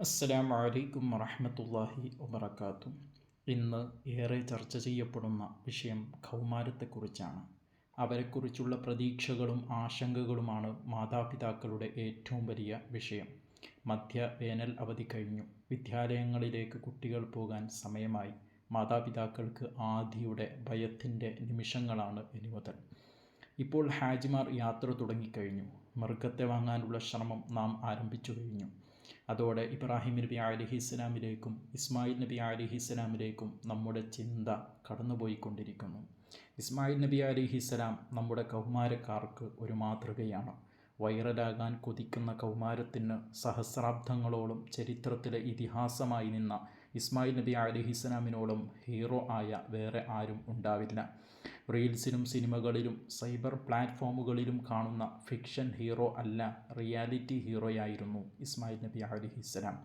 അസ്സലാമു അലൈക്കും വറഹ്മത്തുള്ളാഹി വബറകാതുഹു. ഇന്ന് ഏറെ ചർച്ച ചെയ്യപ്പെടുന്ന വിഷയം കൗമാരത്തെക്കുറിച്ചാണ്. അവരെക്കുറിച്ചുള്ള പ്രതീക്ഷകളും ആശങ്കകളുമാണ് മാതാപിതാക്കളുടെ ഏറ്റവും വലിയ വിഷയം. മധ്യ വേനൽ അവധി കഴിഞ്ഞു. വിദ്യാലയങ്ങളിലേക്ക് കുട്ടികൾ പോകാൻ സമയമായി. മാതാപിതാക്കൾക്ക് ആദിയുടെ ഭയത്തിന്റെ നിമിഷങ്ങളാണ് ഇനി മുതൽ. ഇപ്പോൾ ഹാജിമാർ യാത്ര തുടങ്ങിക്കഴിഞ്ഞു. മൃഗത്തെ വാങ്ങാനുള്ള ശ്രമം നാം ആരംഭിച്ചു കഴിഞ്ഞു. അതോടെ ഇബ്രാഹിം നബി അലിഹി ഇസ്ലാമിലേക്കും ഇസ്മായിൽ നബി അലിഹി ഇസ്ലാമിലേക്കും നമ്മുടെ ചിന്ത കടന്നുപോയിക്കൊണ്ടിരിക്കുന്നു. ഇസ്മായിൽ നബി അലിഹി ഇസ്ലാം നമ്മുടെ കൗമാരക്കാർക്ക് ഒരു മാതൃകയാണ്. വൈറലാകാൻ കൊതിക്കുന്ന കൗമാരത്തിന് സഹസ്രാബ്ദങ്ങളോളം ചരിത്രത്തിലെ ഇതിഹാസമായി നിന്ന ഇസ്മായിൽ നബി അലിഹി ഇസ്ലാമിനോളം ഹീറോ ആയ വേറെ ആരും ഉണ്ടാവില്ല. റീൽസിലും സിനിമകളിലും സൈബർ പ്ലാറ്റ്ഫോമുകളിലും കാണുന്ന ഫിക്ഷൻ ഹീറോ അല്ല റിയാലിറ്റി ഹീറോയായിരുന്നു ഇസ്മായിൽ നബി അലിഹി ഇസ്ലാം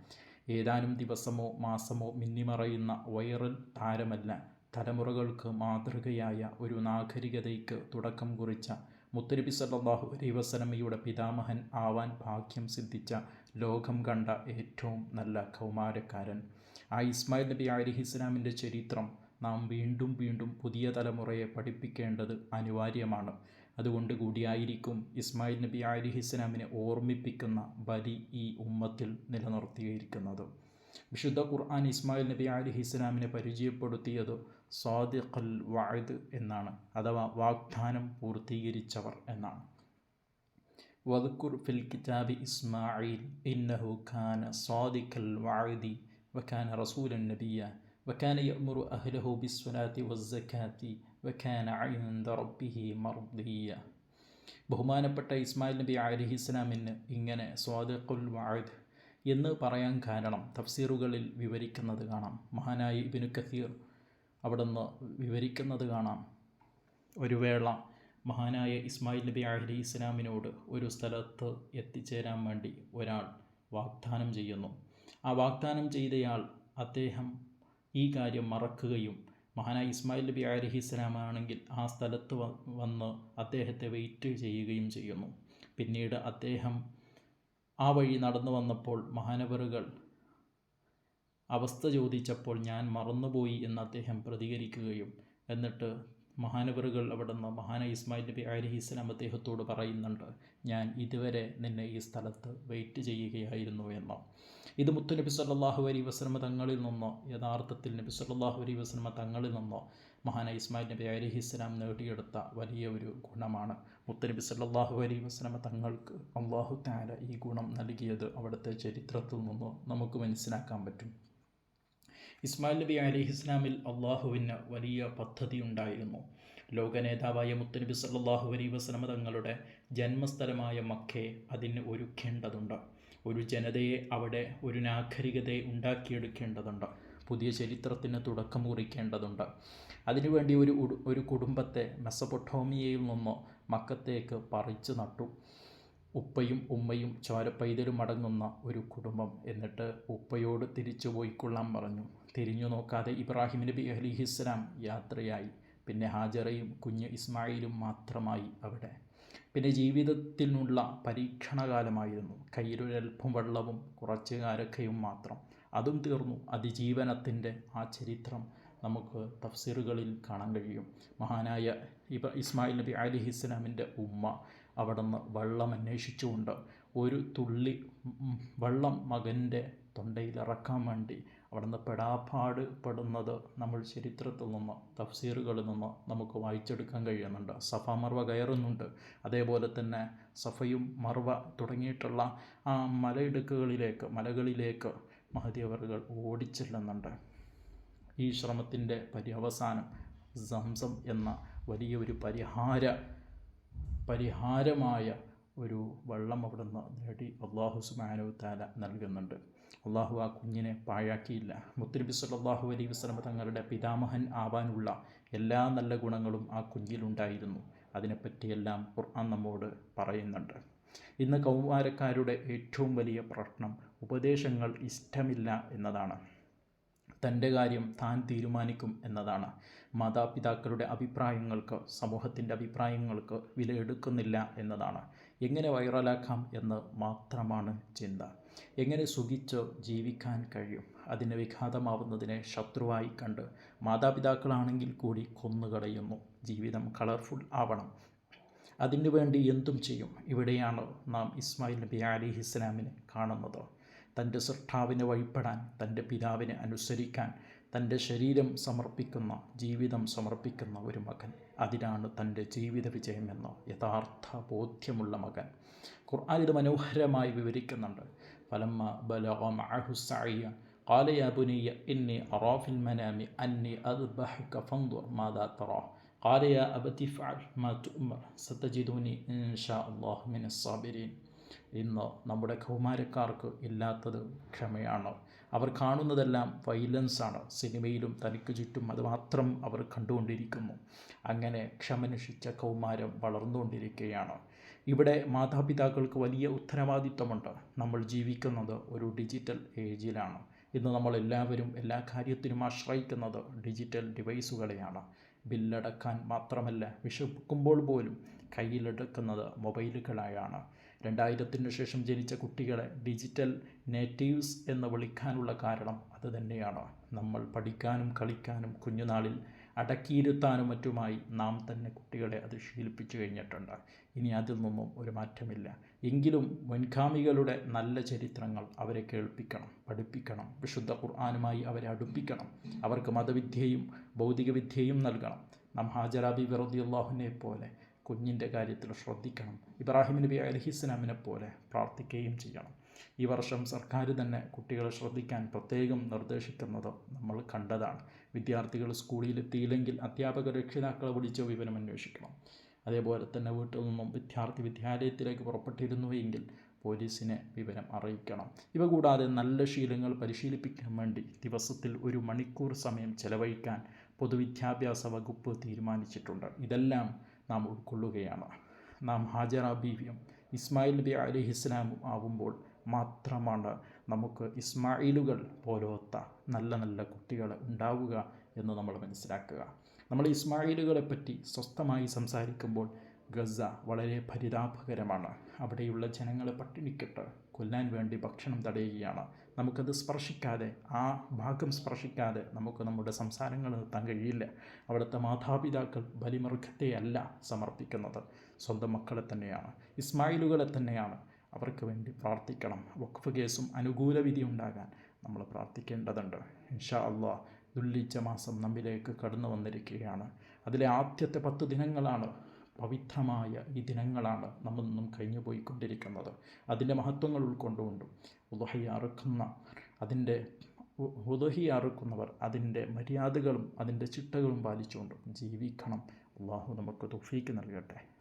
ഏതാനും ദിവസമോ മാസമോ മിന്നിമറയുന്ന വൈറൽ താരമല്ല തലമുറകൾക്ക് മാതൃകയായ ഒരു നാഗരികതയ്ക്ക് തുടക്കം കുറിച്ച മുത്തനബി സല്ലാഹു അലൈ വസലമയുടെ പിതാമഹൻ ആവാൻ ഭാഗ്യം സിദ്ധിച്ച ലോകം കണ്ട ഏറ്റവും നല്ല കൗമാരക്കാരൻ. ആ ഇസ്മായിൽ നബി അലിഹിസ്ലാമിന്റെ ചരിത്രം നാം വീണ്ടും വീണ്ടും പുതിയ തലമുറയെ പഠിപ്പിക്കേണ്ടത് അനിവാര്യമാണ്. അതുകൊണ്ട് കൂടിയായിരിക്കും ഇസ്മായിൽ നബി അലിഹിസ്ലാമിനെ ഓർമ്മിപ്പിക്കുന്ന ബലി ഈ ഉമ്മത്തിൽ നിലനിർത്തിയിരിക്കുന്നത്. വിശുദ്ധ ഖുർആൻ ഇസ്മായിൽ നബി അലിഹിസ്ലാമിനെ പരിചയപ്പെടുത്തിയത് സ്വാദിഖൽ വായത് എന്നാണ് അഥവാ വാഗ്ദാനം പൂർത്തീകരിച്ചവർ എന്നാണ്. വദുക്കുർ ഫിൽ കിതാബി ഇസ്മായിൽ ഇന്നഹു ഖാന സ്വാദിഖൽ വായതി വഖാന റസൂലൻ നബിയ വക്കാന يأمر അഹ്ലഹു بالصلاة والزكاة وكان عند ربه മർദിയ ബഹുമാനപ്പെട്ട ഇസ്മായിൽ നബി അലഹി ഇങ്ങനെ സ്വാദിഖുൽ വാഴ് എന്ന് പറയാൻ കാരണം തഫ്സീറുകളിൽ വിവരിക്കുന്നത് കാണാം. മഹാനായ ഇബിനു കസീർ അവിടുന്ന് വിവരിക്കുന്നത് കാണാം. ഒരു വേള മഹാനായ ഇസ്മായിൽ നബി അലി ഇസ്ലാമിനോട് ഒരു സ്ഥലത്ത് എത്തിച്ചേരാൻ വേണ്ടി ഒരാൾ വാഗ്ദാനം ചെയ്യുന്നു. ആ വാഗ്ദാനം ചെയ്തയാൾ അദ്ദേഹം ഈ കാര്യം മറക്കുകയും മഹാനായ ഇസ്മായിൽ നബി അലഹി ഇസ്ലാമാണെങ്കിൽ ആ സ്ഥലത്ത് വന്ന് അദ്ദേഹത്തെ വെയിറ്റ് ചെയ്യുകയും ചെയ്യുന്നു. പിന്നീട് അദ്ദേഹം ആ വഴി നടന്നു വന്നപ്പോൾ മഹാനവറുകൾ അവസ്ഥ ചോദിച്ചപ്പോൾ ഞാൻ മറന്നുപോയി എന്ന് അദ്ദേഹം പ്രതികരിക്കുകയും എന്നിട്ട് മഹാനവറുകൾ അവിടുന്ന് മഹാന ഇസ്മായിൽ നബി അലഹി ഇസ്ലാം അദ്ദേഹത്തോട് പറയുന്നുണ്ട് ഞാൻ ഇതുവരെ നിന്നെ ഈ സ്ഥലത്ത് വെയിറ്റ് ചെയ്യുകയായിരുന്നു എന്ന്. ഇത് മുത്തു നബി സല്ലാഹു അലൈ വസ്ലമ തങ്ങളിൽ നിന്നോ യഥാർത്ഥത്തിൽ നബി സല്ലാഹു അലൈ വസ്ലമ തങ്ങളിൽ നിന്നോ മഹാന ഇസ്മായിൽ നബി അലഹി ഇസ്ലാം നേടിയെടുത്ത വലിയ ഒരു ഗുണമാണ്. മുത്തനബി സല്ലാഹു അലൈ വസ്ലമ തങ്ങൾക്ക് അള്ളാഹു താല ഈ ഗുണം നൽകിയത് അവിടുത്തെ ചരിത്രത്തിൽ നിന്നോ നമുക്ക് മനസ്സിലാക്കാൻ പറ്റും. ഇസ്മായിൽ നബി അലി ഇസ്ലാമിൽ അള്ളാഹുവിന് വലിയ പദ്ധതി ഉണ്ടായിരുന്നു ലോക നേതാവായ മുത്തനബി സല്ലാഹു അലൈ വസ്ലമ തങ്ങളുടെ ജന്മസ്ഥലമായ മക്കയെ അതിന് ഒരുക്കേണ്ടതുണ്ട്. ഒരു ജനതയെ അവിടെ ഒരു നാഗരികതയെ ഉണ്ടാക്കിയെടുക്കേണ്ടതുണ്ട്. പുതിയ ചരിത്രത്തിന് തുടക്കം കുറിക്കേണ്ടതുണ്ട് അതിനുവേണ്ടി ഒരു ഒരു കുടുംബത്തെ മെസ്സപ്പൊട്ടോമിയയിൽ നിന്നോ മക്കത്തേക്ക് പറിച്ചു നട്ടു. ഉപ്പയും ഉമ്മയും ചോരപ്പൈതലും അടങ്ങുന്ന ഒരു കുടുംബം. എന്നിട്ട് ഉപ്പയോട് തിരിച്ചു പോയിക്കൊള്ളാൻ പറഞ്ഞു. തിരിഞ്ഞു നോക്കാതെ ഇബ്രാഹിം നബി അലിഹിസ്ലാം യാത്രയായി. പിന്നെ ഹാജറയും കുഞ്ഞ് ഇസ്മായിലും മാത്രമായി അവിടെ. പിന്നെ ജീവിതത്തിനുള്ള പരീക്ഷണകാലമായിരുന്നു. കയ്യിലൊരൽപ്പം വെള്ളവും കുറച്ച് കാരക്കയും മാത്രം. അതും തീർന്നു. അതിജീവനത്തിന്റെ ആ ചരിത്രം നമുക്ക് തഫ്സീറുകളിൽ കാണാൻ കഴിയും. മഹാനായ ഇബ ഇസ്മായിൽ നബി അലി ഇസ്ലാമിന്റെ ഉമ്മ അവിടുന്ന് വെള്ളം അന്വേഷിച്ചുകൊണ്ട് ഒരു തുള്ളി വെള്ളം മകന്റെ തൊണ്ടയിൽ ഇറക്കാൻ വേണ്ടി അവിടുന്ന് പെടാപ്പാട് പെടുന്നത് നമ്മൾ ചരിത്രത്തിൽ നിന്ന് തഫ്സീറുകളിൽ നിന്ന് നമുക്ക് വായിച്ചെടുക്കാൻ കഴിയുന്നുണ്ട്. സഫ മർവ കയറുന്നുണ്ട്. അതേപോലെ തന്നെ സഫയും മർവ തുടങ്ങിയിട്ടുള്ള ആ മലയിടുക്കുകളിലേക്ക് മലകളിലേക്ക് മഹതിയവറുകൾ ഓടിച്ചെല്ലുന്നുണ്ട്. ഈ ശ്രമത്തിന്റെ പര്യവസാനം സംസം എന്ന വലിയ ഒരു പരിഹാര പരിഹാരമായ ഒരു വെള്ളം അവിടുന്ന് നേടി അള്ളാഹു താല നൽകുന്നുണ്ട്. അള്ളാഹു ആ കുഞ്ഞിനെ പാഴാക്കിയില്ല. മുത്തനബി സല്ലാഹു അലൈ വസ്ലമ തങ്ങളുടെ പിതാമഹൻ ആവാനുള്ള എല്ലാ നല്ല ഗുണങ്ങളും ആ കുഞ്ഞിലുണ്ടായിരുന്നു. അതിനെപ്പറ്റിയെല്ലാം ഖുർആൻ നമ്മോട് പറയുന്നുണ്ട്. ഇന്ന് കൗമാരക്കാരുടെ ഏറ്റവും വലിയ പ്രശ്നം ഉപദേശങ്ങൾ ഇഷ്ടമില്ല എന്നതാണ്. തന്റെ കാര്യം താൻ തീരുമാനിക്കും എന്നതാണ്. മാതാപിതാക്കളുടെ അഭിപ്രായങ്ങൾക്ക് സമൂഹത്തിന്റെ അഭിപ്രായങ്ങൾക്ക് വിലയെടുക്കുന്നില്ല എന്നതാണ്. എങ്ങനെ വൈറലാക്കാം എന്ന് മാത്രമാണ് ചിന്ത. എങ്ങനെ സുഖിച്ച് ജീവിക്കാൻ കഴിയും? അതിന് വിഘാതമാവുന്നതിനെ ശത്രുവായി കണ്ട് മാതാപിതാക്കളാണെങ്കിൽ കൂടി കൊന്നുകളയുന്നു. ജീവിതം കളർഫുൾ ആവണം. അതിനു വേണ്ടി എന്തും ചെയ്യും. ഇവിടെയാണ് നാം ഇസ്മായിൽ നബി അലി ഇസ്ലാമിനെ കാണുന്നത്. തന്റെ സൃഷ്ടാവിനെ വഴിപ്പെടാൻ തന്റെ പിതാവിനെ അനുസരിക്കാൻ തന്റെ ശരീരം സമർപ്പിക്കുന്ന ജീവിതം സമർപ്പിക്കുന്ന ഒരു മകൻ. അതിനാണ് തന്റെ ജീവിത വിജയമെന്ന യഥാർത്ഥ ബോധ്യമുള്ള മകൻ. ഖുർആൻ ഇത് മനോഹരമായി വിവരിക്കുന്നുണ്ട്. ഫലമ്മ ബലഗ മഅഹു സഅയ قال يا بني إني أرى في المنام أني أذبحك فانظر ماذا ترى قال يا أبت افعل ما تؤمر ستجدني إن شاء الله من الصابرين ഇന്ന് നമ്മുടെ കൗമാരക്കാർക്ക് ഇല്ലാത്തത് ക്ഷമയാണ് അവർ കാണുന്നതെല്ലാം വയലൻസാണ് സിനിമയിലും തനിക്ക് ചുറ്റും അത് മാത്രം അവർ കണ്ടുകൊണ്ടിരിക്കുന്നു അങ്ങനെ ക്ഷമ നശിച്ച കൗമാരം വളർന്നുകൊണ്ടിരിക്കുകയാണ് ഇവിടെ മാതാപിതാക്കൾക്ക് വലിയ ഉത്തരവാദിത്വമുണ്ട്. നമ്മൾ ജീവിക്കുന്നത് ഒരു ഡിജിറ്റൽ ഏജിലാണ്. ഇന്ന് നമ്മൾ എല്ലാവരും എല്ലാ കാര്യത്തിനും ആശ്രയിക്കുന്നത് ഡിജിറ്റൽ ഡിവൈസുകളെയാണ്. ബില്ലടക്കാൻ മാത്രമല്ല വിശക്കുമ്പോൾ പോലും കയ്യിലെടുക്കുന്നത് മൊബൈലുകളായാണ്. രണ്ടായിരത്തിന് ശേഷം ജനിച്ച കുട്ടികളെ ഡിജിറ്റൽ നേറ്റീവ്സ് എന്ന് വിളിക്കാനുള്ള കാരണം അത് തന്നെയാണ്. നമ്മൾ പഠിക്കാനും കളിക്കാനും കുഞ്ഞുനാളിൽ അടക്കിയിരുത്താനും മറ്റുമായി നാം തന്നെ കുട്ടികളെ അത് ശീലിപ്പിച്ചു കഴിഞ്ഞിട്ടുണ്ട്. ഇനി അതിൽ നിന്നും ഒരു മാറ്റമില്ല. എങ്കിലും മുൻഗാമികളുടെ നല്ല ചരിത്രങ്ങൾ അവരെ കേൾപ്പിക്കണം പഠിപ്പിക്കണം വിശുദ്ധ ഖുർആാനുമായി അവരെ അടുപ്പിക്കണം. അവർക്ക് മതവിദ്യയും ഭൗതിക വിദ്യയും നൽകണം. നാം ഹാജരാബി വെറുതി അള്ളാഹുവിനെ പോലെ കുഞ്ഞിന്റെ കാര്യത്തിൽ ശ്രദ്ധിക്കണം. ഇബ്രാഹിം നബി അലഹിസ്ലാമിനെ പോലെ പ്രാർത്ഥിക്കുകയും ചെയ്യണം. ഈ വർഷം സർക്കാർ തന്നെ കുട്ടികളെ ശ്രദ്ധിക്കാൻ പ്രത്യേകം നിർദ്ദേശിക്കുന്നത് നമ്മൾ കണ്ടതാണ്. വിദ്യാർത്ഥികൾ സ്കൂളിലെത്തിയില്ലെങ്കിൽ അധ്യാപക രക്ഷിതാക്കളെ വിളിച്ച് വിവരം അന്വേഷിക്കണം. അതേപോലെ തന്നെ വീട്ടിൽ നിന്നും വിദ്യാർത്ഥി വിദ്യാലയത്തിലേക്ക് പുറപ്പെട്ടിരുന്നു എങ്കിൽ പോലീസിനെ വിവരം അറിയിക്കണം. ഇവ കൂടാതെ നല്ല ശീലങ്ങൾ പരിശീലിപ്പിക്കാൻ വേണ്ടി ദിവസത്തിൽ ഒരു മണിക്കൂർ സമയം ചെലവഴിക്കാൻ പൊതുവിദ്യാഭ്യാസ വകുപ്പ് തീരുമാനിച്ചിട്ടുണ്ട്. ഇതെല്ലാം നാം ഉൾക്കൊള്ളുകയാണ്. നാം ഹാജറ ബീവിയും ഇസ്മായിൽ നബി അലിഹിസ്ലാമും ആവുമ്പോൾ മാത്രമാണ്. നമുക്ക് ഇസ്മായിലുകൾ പോലത്തെ നല്ല നല്ല കുട്ടികൾ ഉണ്ടാവുക എന്ന് നമ്മൾ മനസ്സിലാക്കുക. നമ്മൾ ഇസ്മായിലുകളെ പറ്റി സ്വസ്ഥമായി സംസാരിക്കുമ്പോൾ ഗസ വളരെ പരിതാപകരമാണ്. അവിടെയുള്ള ജനങ്ങളെ പട്ടിണിക്കിട്ട് കൊല്ലാൻ വേണ്ടി ഭക്ഷണം തടയുകയാണ്. നമുക്കത് സ്പർശിക്കാതെ ആ ഭാഗം സ്പർശിക്കാതെ നമുക്ക് നമ്മുടെ സംസാരങ്ങൾ നിർത്താൻ കഴിയില്ല. അവിടുത്തെ മാതാപിതാക്കൾ ബലിമൃഗത്തെയല്ല സമർപ്പിക്കുന്നത്. സ്വന്തം മക്കളെ തന്നെയാണ്. ഇസ്മായിലുകളെ തന്നെയാണ്. അവർക്ക് വേണ്ടി പ്രാർത്ഥിക്കണം. വഖഫ് കേസും അനുകൂല വിധി ഉണ്ടാകാൻ നമ്മൾ പ്രാർത്ഥിക്കേണ്ടതുണ്ട്. ഇൻഷാ അള്ളാ ദുല്ലിച്ച മാസം നമ്മിലേക്ക് കടന്നു വന്നിരിക്കുകയാണ്. അതിലെ ആദ്യത്തെ പത്ത് ദിനങ്ങളാണ് പവിത്രമായ ഈ ദിനങ്ങളാണ് നമ്മൾ നിന്നും കഴിഞ്ഞു പോയിക്കൊണ്ടിരിക്കുന്നത്. അതിന്റെ മഹത്വങ്ങൾ ഉൾക്കൊണ്ടുകൊണ്ടും ഉദഹി അറുക്കുന്ന അതിന്റെ ഉദഹി അറുക്കുന്നവർ അതിന്റെ മര്യാദകളും അതിന്റെ ചിട്ടകളും പാലിച്ചുകൊണ്ട് ജീവിക്കണം. അള്ളാഹു നമുക്ക് തുഫീക്ക് നൽകട്ടെ.